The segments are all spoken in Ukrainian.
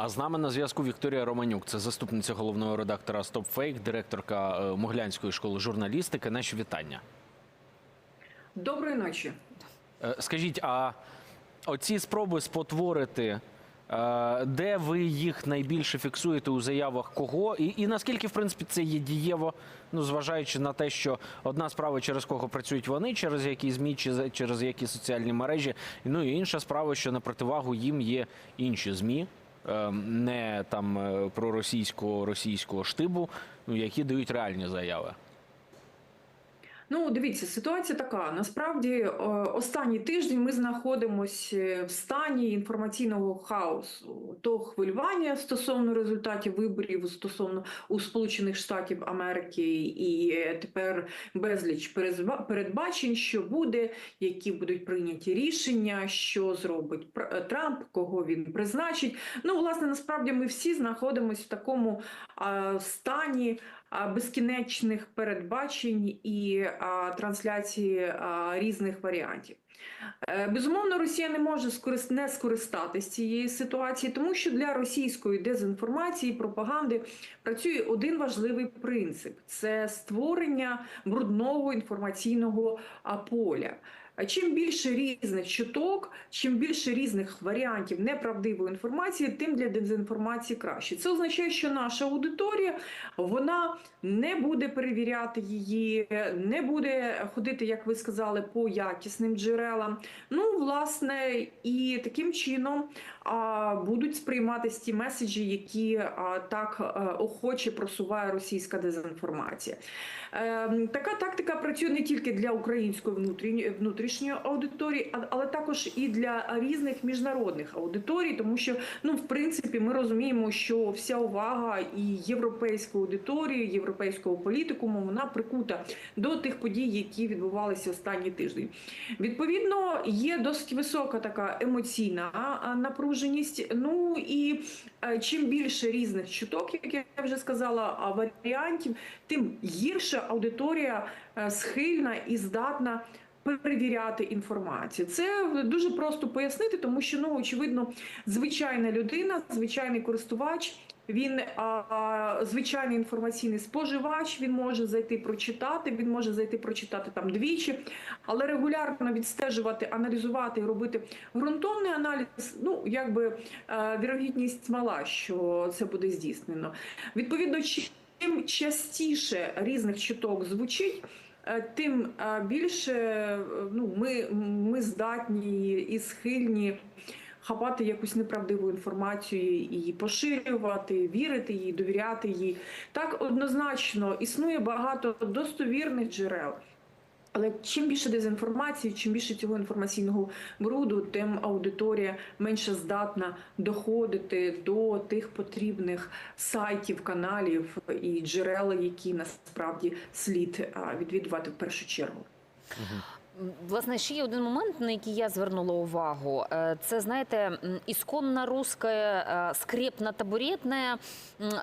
А з нами на зв'язку Вікторія Романюк, це заступниця головного редактора StopFake, директорка е, Могилянської школи журналістики. Наші вітання. Доброї ночі. Е, Скажіть, а оці спроби спотворити, е, де ви їх найбільше фіксуєте у заявах кого? І, і наскільки, в принципі, це є дієво, ну зважаючи на те, що одна справа, через кого працюють вони, через які змі, чи через які соціальні мережі, ну і інша справа, що на противагу їм є інші змі. Е, Не там е, проросійського російського штибу, ну які дають реальні заяви. Ну, дивіться, ситуація така. Насправді, е, останній тиждень ми знаходимося в стані інформаційного хаосу, то хвилювання стосовно результатів виборів стосовно у Сполучених Штатів Америки, і е, тепер безліч передбачень, що буде, які будуть прийняті рішення, що зробить е, Трамп, кого він призначить. Ну, власне, насправді ми всі знаходимося в такому стані безкінечних передбачень і трансляції різних варіантів. Е, Безумовно, Росія не може не скористатися цієї ситуації, тому що для російської дезінформації, пропаганди працює один важливий принцип: це створення брудного інформаційного поля. Чим більше різних чуток, чим більше різних варіантів неправдивої інформації, тим для дезінформації краще. Це означає, що наша аудиторія вона не буде перевіряти її, не буде ходити, як ви сказали, по якісним джерелам. Ну, власне, і таким чином а, будуть сприйматися ті меседжі, які а, так а, охоче просуває російська дезінформація. Е, така тактика працює не тільки для української внутрішньої внутрішньої аудиторії, але також і для різних міжнародних аудиторій, тому що ну в принципі ми розуміємо, що вся увага і європейської аудиторії, європейського політикуму вона прикута до тих подій, які відбувалися останні тиждень. Відповідно, є досить висока така емоційна напруженість. Ну і е, чим більше різних чуток, як я вже сказала, варіантів, тим гірша аудиторія е, схильна і здатна. Перевіряти інформацію, це дуже просто пояснити, тому що ну очевидно, звичайна людина, звичайний користувач, він а, звичайний інформаційний споживач. Він може зайти прочитати. Він може зайти прочитати там двічі, але регулярно відстежувати, аналізувати робити ґрунтовний аналіз. Ну якби е, вірогідність мала, що це буде здійснено. Відповідно, чим частіше різних чуток звучить. Е, Тим е, більше е, ну, ми, ми здатні і схильні хапати якусь неправдиву інформацію і поширювати, вірити їй, довіряти їй. Так однозначно існує багато достовірних джерел. Але чим більше дезінформації, чим більше цього інформаційного бруду, тим аудиторія менше здатна доходити до тих потрібних сайтів, каналів і джерел, які насправді слід відвідувати в першу чергу. Власне, ще є один момент, на який я звернула увагу. Е, Це знаєте, ісконна руська е, скрепна табуретна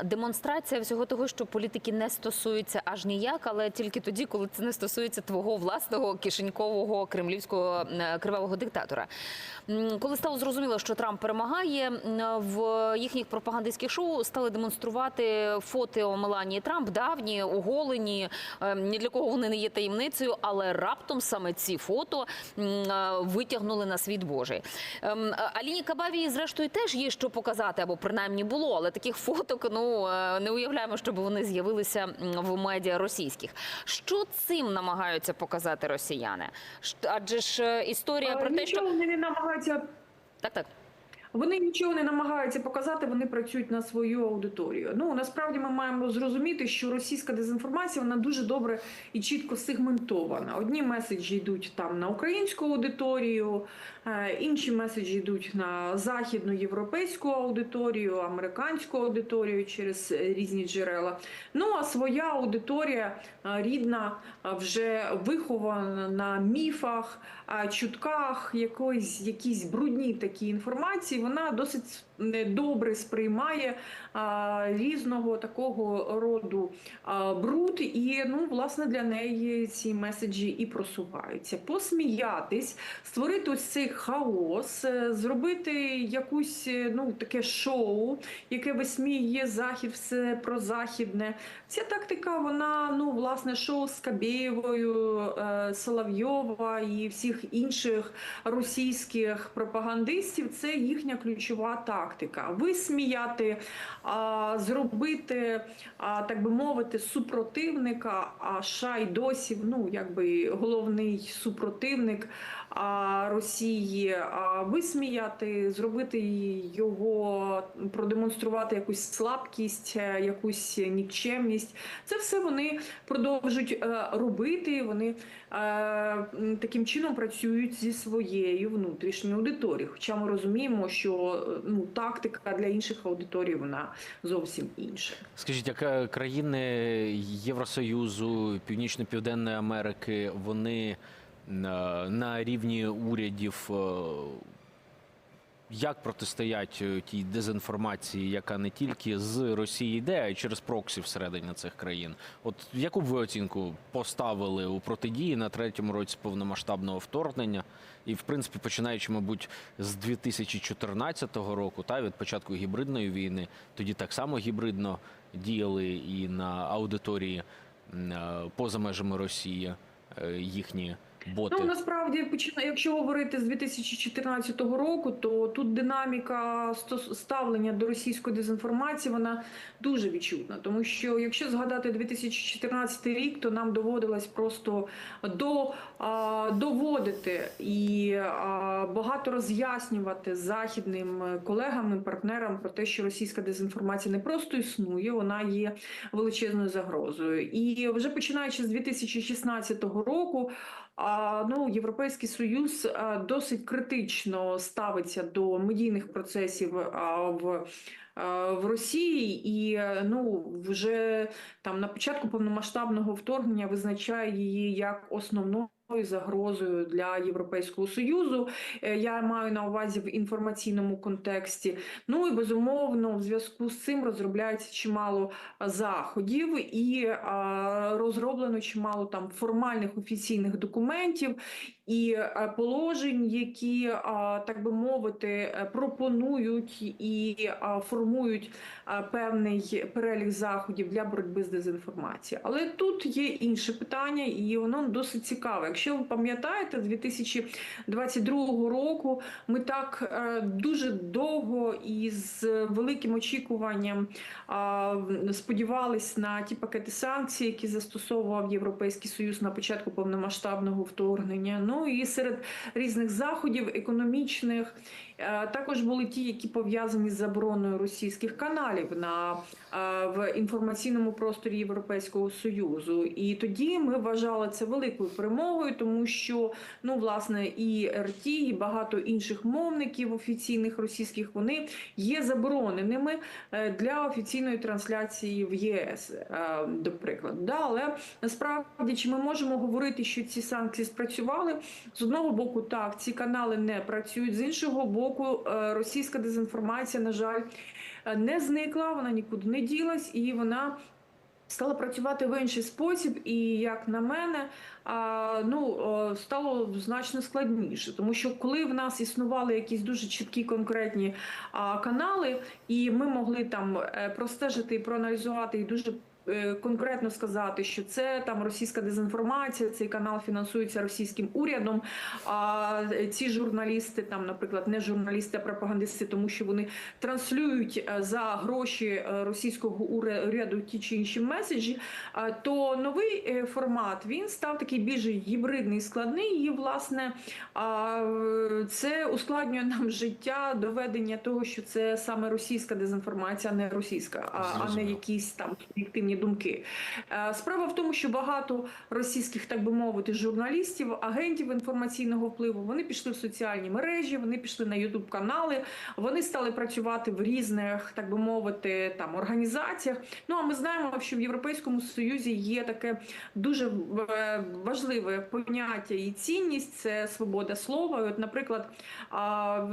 демонстрація всього того, що політики не стосуються аж ніяк, але тільки тоді, коли це не стосується твого власного кишенькового кремлівського е, кривавого диктатора. Коли стало зрозуміло, що Трамп перемагає, в їхніх пропагандистських шоу стали демонструвати фото Меланії Трамп, давні, оголені. Е, Ні для кого вони не є таємницею, але раптом саме ці фото е, витягнули на світ Божий. Ем, е, Аліні Кабавії, зрештою, теж є що показати, або принаймні було, але таких фоток ну е, не уявляємо, щоб вони з'явилися в медіа російських. Що цим намагаються показати росіяни? Адже ж історія історія про те, що Нічого вони не намагаються так, так. Вони нічого не намагаються показати, вони працюють на свою аудиторію. Ну насправді ми маємо зрозуміти, що російська дезінформація вона дуже добре і чітко сегментована. Одні меседжі йдуть там на українську аудиторію, е, інші меседжі йдуть на західну європейську аудиторію, американську аудиторію через е, різні джерела. Ну а своя аудиторія е, рідна вже вихована на міфах, чутках, якоїсь якісь брудні такі інформації. Вона досить не добре сприймає різного такого роду бруд, і ну, власне для неї ці меседжі і просуваються. Посміятись, створити ось цей хаос, е, зробити якусь е, ну таке шоу, яке висміює захід, все про західне. Ця тактика, вона ну власне шоу з Кабєєвою, е, Соловйова і всіх інших російських пропагандистів. Це їхня ключова тактика. Висміяти, зробити, так би мовити, супротивника. А Шай досі ну якби головний супротивник Росії. Висміяти, зробити його, продемонструвати якусь слабкість, е, якусь нікчемність. Це все вони продовжують е, робити. Вони е, таким чином працюють зі своєю внутрішньою аудиторією. Хоча ми розуміємо, що ну тактика для інших аудиторій вона зовсім інша. Скажіть, як країни Євросоюзу, Північно-Південної Америки, вони на рівні урядів е, як протистоять е, тій дезінформації, яка не тільки з Росії йде, а й через проксі всередині цих країн? От яку б ви оцінку поставили у протидії на третьому році повномасштабного вторгнення? І, в принципі, починаючи, мабуть, з 2014 року, та від початку гібридної війни, тоді так само гібридно діяли і на аудиторії е, поза межами Росії їхні боти. Ну насправді почина- якщо говорити з 2014 року, то тут динаміка ставлення до російської дезінформації вона дуже відчутна. Тому що якщо згадати 2014 рік, то нам доводилось просто до а, доводити і а, багато роз'яснювати західним колегам і партнерам про те, що російська дезінформація не просто існує, вона є величезною загрозою. І вже починаючи з 2016 року. Ну, Європейський Союз досить критично ставиться до медійних процесів в, в Росії, і ну вже там на початку повномасштабного вторгнення визначає її як основною загрозою для Європейського Союзу. Е, Я маю на увазі в інформаційному контексті. Ну і безумовно, в зв'язку з цим розробляється чимало заходів і розроблено чимало там формальних офіційних документів і е, положень, які, так би мовити, е, пропонують і формують певний перелік заходів для боротьби з дезінформацією. Але тут є інше питання, і воно досить цікаве. Якщо ви пам'ятаєте, з 2022 року ми так е, дуже довго і з великим очікуванням сподівались на ті пакети санкцій, які застосовував Європейський Союз на початку повномасштабного вторгнення. Ну і серед різних заходів економічних е, також були ті, які пов'язані з забороною російських каналів на е, в інформаційному просторі Європейського Союзу. І тоді ми вважали це великою перемогою, тому що ну власне і РТ, і багато інших мовників офіційних російських вони є забороненими е, для офіційної трансляції в ЄС, до прикладу. Да, але насправді чи ми можемо говорити, що ці санкції спрацювали? З одного боку, так, ці канали не працюють. З іншого боку, е, російська дезінформація, на жаль, е, не зникла, вона нікуди не ділась, і вона. Стала працювати в інший спосіб, і як на мене, ну стало значно складніше, тому що коли в нас існували якісь дуже чіткі конкретні канали, і ми могли там е, простежити і проаналізувати і дуже конкретно сказати, що це там російська дезінформація, цей канал фінансується російським урядом. А ці журналісти, там, наприклад, не журналісти, а пропагандисти, тому що вони транслюють е, за гроші е, російського уряду ті чи інші меседжі. То новий е, формат він став такий більш гібридний, складний, і власне е, це ускладнює нам життя, доведення того, що це саме російська дезінформація, а не російська, а, а не якісь там об'єктивні висловлені думки. Е, Справа в тому, що багато російських, так би мовити, журналістів, агентів інформаційного впливу, вони пішли в соціальні мережі, вони пішли на ютуб канали, вони стали працювати в різних, так би мовити, там організаціях. Ну а ми знаємо, що в Європейському Союзі є таке дуже е, важливе поняття і цінність це свобода слова. І От, наприклад,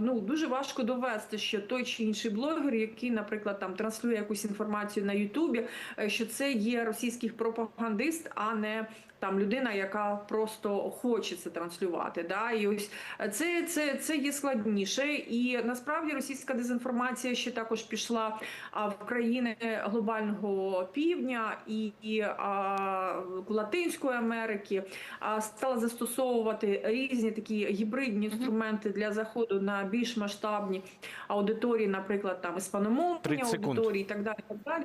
ну дуже важко довести, що той чи інший блогер, який, наприклад, там транслює якусь інформацію на Ютубі, е, що це є російський пропагандист, а не там людина, яка просто хоче це транслювати. Да? І ось це, це, це є складніше. І насправді російська дезінформація ще також пішла в країни глобального півдня і, і а, Латинської Америки, а, стала застосовувати різні такі гібридні інструменти для заходу на більш масштабні аудиторії, наприклад, там іспаномовні аудиторії і так далі. Так далі.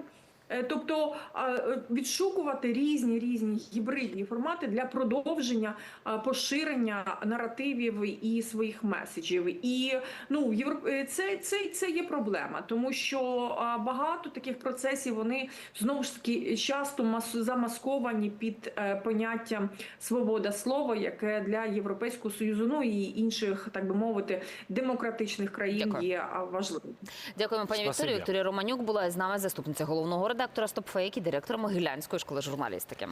Е, Тобто е, відшукувати різні різні гібридні формати для продовження поширення наративів і своїх меседжів. І ну е, це, це, це є проблема, тому що багато таких процесів вони знову ж таки часто мас... замасковані під поняттям свобода слова, яке для Європейського союзу, ну і інших, так би мовити, демократичних країн Дякую. є важливим. Дякуємо, пані. Вікторія. Вікторія Романюк була з нами заступниця головного редактора «Стопфейк» і директора Могилянської школи журналістики.